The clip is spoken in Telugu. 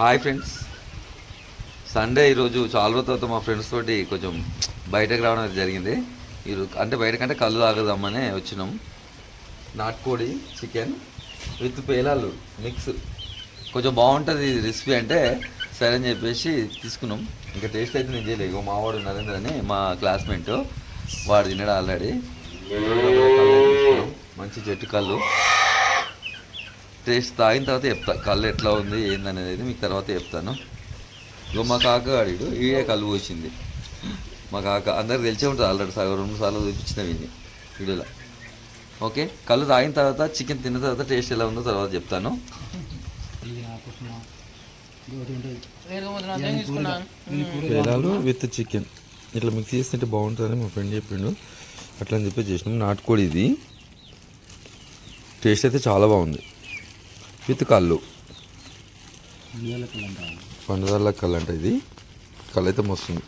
Hi friends. సండే ఈరోజు చాలా రోజుల తర్వాత మా ఫ్రెండ్స్ తోటి కొంచెం బయటకు రావడం జరిగింది. ఈరోజు అంటే బయటకంటే కళ్ళు తాగదమ్మనే వచ్చినాం. నాటుకోడి చికెన్ విత్ పేలాలు మిక్స్. కొంచెం బాగుంటుంది రెసిపీ అంటే సరే అని చెప్పేసి తీసుకున్నాం. ఇంకా టేస్ట్ అయితే నేను చేయలేదు. మావాడు నరేంద్ర అని మా క్లాస్మేట్. వాడు తిన్నాడు ఆల్రెడీ. మంచి చెట్టు కళ్ళు. టేస్ట్ తాగిన తర్వాత చెప్తా. కళ్ళు ఎట్లా ఉంది ఏందనేది మీకు తర్వాత చెప్తాను. ఇగో మా కాక అడిగాడు ఈడే కళ్ళు పోసింది. మా కాక అందరికి తెలిసే ఉంటుంది ఆల్రెడీ సగం రెండు సార్లు చూపించిన విని వీడియోలో. ఓకే? కళ్ళు తాగిన తర్వాత చికెన్ తిన్న తర్వాత టేస్ట్ ఎలా ఉందో తర్వాత చెప్తాను. పేలాలు విత్ చికెన్. ఇట్లా మిక్స్ చేస్తుంటే బాగుంటుందని మా ఫ్రెండ్ చెప్పిండు. అట్లా అని చెప్పి చేసినాం. నాటుకోడి ఇది. టేస్ట్ అయితే చాలా బాగుంది. విత్ కళ్ళు పండుగల కళ్ళు అంట ఇది. కళ్ళు అయితే మస్తుంది